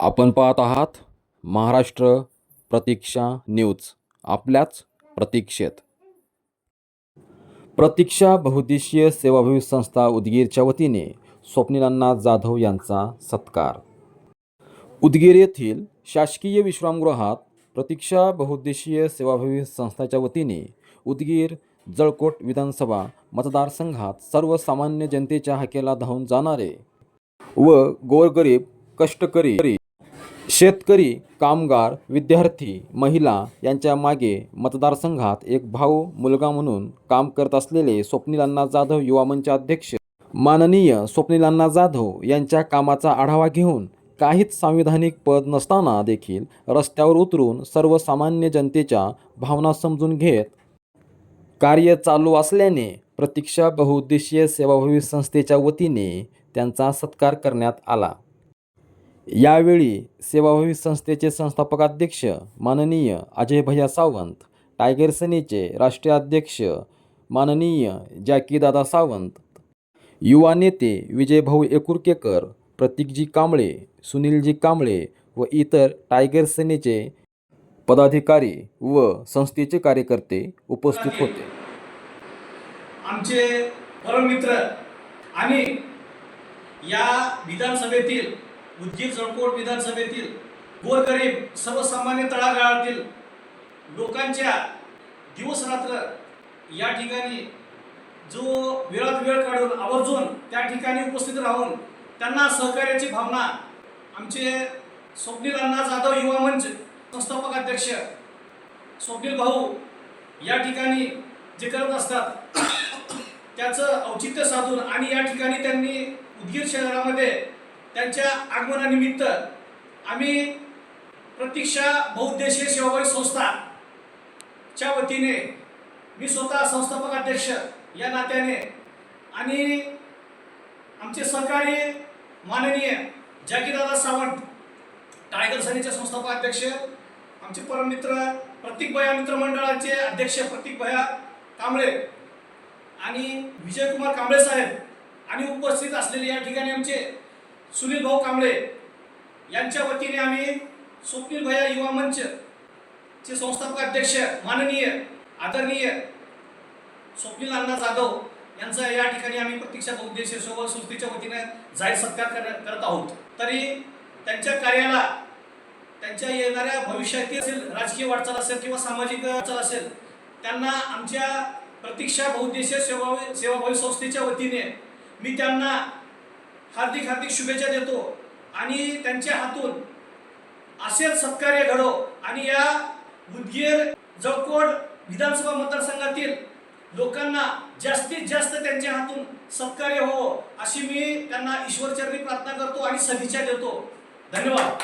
आपण पाहत आहात महाराष्ट्र प्रतीक्षा न्यूज आपल्याच प्रतीक्षेत. प्रतीक्षा बहुद्देशीय सेवाभावी संस्था उदगीरच्या वतीने स्वप्निलांना जाधव यांचा सत्कार. उदगीर येथील शासकीय विश्रामगृहात प्रतीक्षा बहुद्देशीय सेवाभावी संस्थाच्या वतीने उदगीर जळकोट विधानसभा मतदारसंघात सर्वसामान्य जनतेच्या हाकेला धावून जाणारे व गोरगरीब कष्टकरी शेतकरी कामगार विद्यार्थी महिला यांच्या मागे मतदारसंघात एक भाऊ मुलगा म्हणून काम करत असलेले स्वप्नीलांना जाधव युवा मंच अध्यक्ष. माननीय स्वप्निलांना जाधव यांच्या कामाचा आढावा घेऊन काहीच सांविधानिक पद नसताना देखील रस्त्यावर उतरून सर्वसामान्य जनतेच्या भावना समजून घेत कार्य चालू असल्याने प्रतीक्षा बहुउद्देशीय सेवाभावी संस्थेच्या वतीने त्यांचा सत्कार करण्यात आला. यावेळी सेवाभावी संस्थेचे संस्थापक अध्यक्ष माननीय अजय भैया सावंत टायगर सेनेचे राष्ट्रीय अध्यक्ष माननीय जॅकीदादा सावंत युवा नेते विजयभाऊ एकुरकेकर प्रतीकजी कांबळे सुनीलजी कांबळे व इतर टायगर सेनेचे पदाधिकारी व संस्थेचे कार्यकर्ते उपस्थित होते. आमचे परममित्र आणि या विधानसभेतील उदगीर जळकोट विधानसभेतील गोरगरीब सर्वसामान्य तळागाळातील लोकांच्या दिवस रात्र या ठिकाणी जो वेळात वेळ काढून आवर्जून त्या ठिकाणी उपस्थित राहून त्यांना सहकार्याची भावना आमचे स्वप्नील अण्णा जाधव युवा मंच संस्थापक अध्यक्ष स्वप्नील भाऊ या ठिकाणी जे करत असतात त्याचं औचित्य साधून आणि या ठिकाणी त्यांनी उदगीर शहरामध्ये त्यांच्या आगमनानिमित्त आम्ही प्रतीक्षा बहुउद्देशीय सेवाभावी संस्था च्या वतीने मी स्वतः संस्थापक अध्यक्ष या नात्याने आणि आमचे सहकारी माननीय जॅकीदादा सावंत टायगर सेनेचे संस्थापक अध्यक्ष आमचे परममित्र प्रतीक भया मित्रमंडळाचे अध्यक्ष प्रतीक भया कांबळे आणि विजयकुमार कांबळे साहेब आणि उपस्थित असलेले या ठिकाणी आमचे सुनील भाऊ कांबळे यांच्या वतीने आम्ही स्वप्नील भया युवा मंच चे संस्थापक अध्यक्ष माननीय आदरणीय स्वप्नील अण्णा जाधव यांचा या ठिकाणी आम्ही प्रतीक्षा उद्देश सोबत संस्थेच्या वतीने जाहीर सत्कार कर- करत आहोत. तरी त्यांच्या कार्याला त्यांच्या येणाऱ्या भविष्यातील असेल राजकीय वाटचाल असेल किंवा सामाजिक वाटचाल असेल त्यांना आमच्या प्रतीक्षा बहुद्देशीय सेवा सेवाभावी संस्थेच्या वतीने मी त्यांना हार्दिक हार्दिक शुभेच्छा देतो. आणि त्यांच्या हातून असेच सत्कार्य घडो आणि या उदगीर जळकोट विधानसभा मतदारसंघातील लोकांना जास्तीत जास्त त्यांच्या हातून सत्कार्य हो अशी मी त्यांना ईश्वरचरणी प्रार्थना करतो आणि सदिच्छा देतो. धन्यवाद.